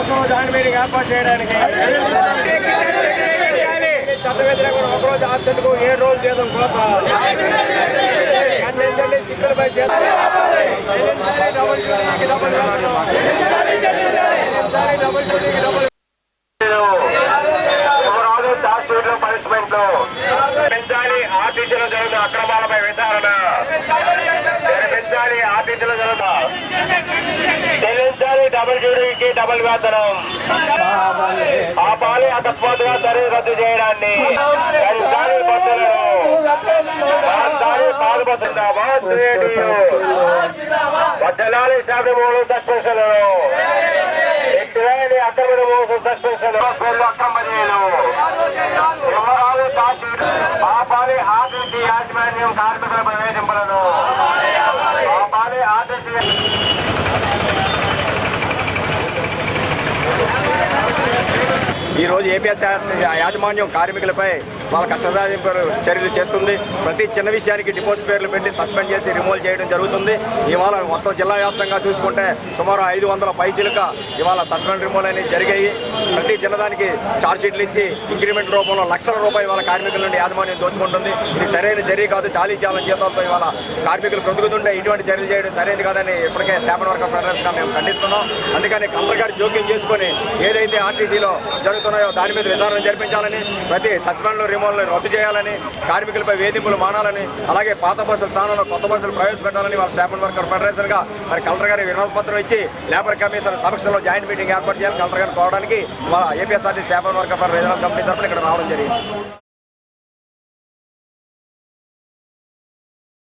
చేయడానికి చట్ట వ్యతిరేకంగా ఒకరోజు ఆబ్సెంట్కు ఏడు రోజులు జీతం కోత అందించండి చిక్కులపై రోజు చెల్లించాలి డబుల్ డ్యూటీకి పెంచాలి ఆర్టీసీలో జరుగుతున్న అక్రమాలపై విచారణ. పెంచాలి ఆర్టీసీలో జరుగుతున్న డబల్ డ్యూటీకి డబల్ వేతనం ఆ ఆపాలి అకస్మాత్తుగా సరే రద్దు చేయడాన్ని. పెంచాలి బస్సులను మార్చాలి పాత బస్సులు వద్దలాలి శాఖమూలు అక్రమ మోసం సస్పెన్షన్. పేర్లు అక్రమ బదిలీలు యువరాలు కాశీ. ఆపాలి ఆర్టీసీ యాజమాన్యం కార్మికుల ప్రవేశింపడం ఆపాలి ఆర్టీసీ ఈరోజు ఏపీఎస్ యాజమాన్యం కార్మికులపై వాళ్ళ కష్టసాధింపు చర్యలు చేస్తుంది. ప్రతి చిన్న విషయానికి డిపోస్ పేర్లు పెట్టి సస్పెండ్ చేసి రిమూవ్ చేయడం జరుగుతుంది. ఇవాళ మొత్తం జిల్లా వ్యాప్తంగా చూసుకుంటే సుమారు ఐదు వందల పైచిలుక ఇవాళ సస్పెండ్ రిమూవల్ అనేవి జరిగాయి. ప్రతి చిన్నదానికి ఛార్జ్షీట్లు ఇచ్చి ఇంక్రిమెంట్ రూపంలో లక్షల రూపాయలు ఇవాళ కార్మికుల నుండి యాజమాన్యం దోచుకుంటుంది. ఇది సరైన చర్య కాదు చాలీ చాలా జీతంతో ఇవాళ కార్మికులు బ్రతుకుతుంటే ఇటువంటి చర్యలు చేయడం సరైనది కాదని ఇప్పటికే స్టాఫ్ అండ్ వర్కర్ ఫెడరేషన్గా మేము ఖండిస్తున్నాం. అందుకని కలెక్టర్ గారు జోక్యం చేసుకొని ఏదైతే ఆర్టీసీలో జరుగుతున్నాయో దాని మీద విచారణ జరిపించాలని ప్రతి సస్పెండ్లు నియమాలను రద్దు చేయాలని కార్మికులపై వేధింపులు మానాలని అలాగే పాత బస్సుల స్థానంలో కొత్త బస్సులు ప్రవేశపెట్టాలని వాళ్ళ స్టాఫ్ వర్కర్ ఫెడరేషన్గా మరి కలెక్టర్ గారి వినోద పత్రం ఇచ్చి లేబర్ కమిషన్ సమక్షంలో జాయింట్ మీటింగ్ ఏర్పాటు చేయాలని కలెక్టర్ గారిని కోవడానికి వాళ్ళ APSRT staff worker regional company తరఫున ఇక్కడ రావడం జరిగింది.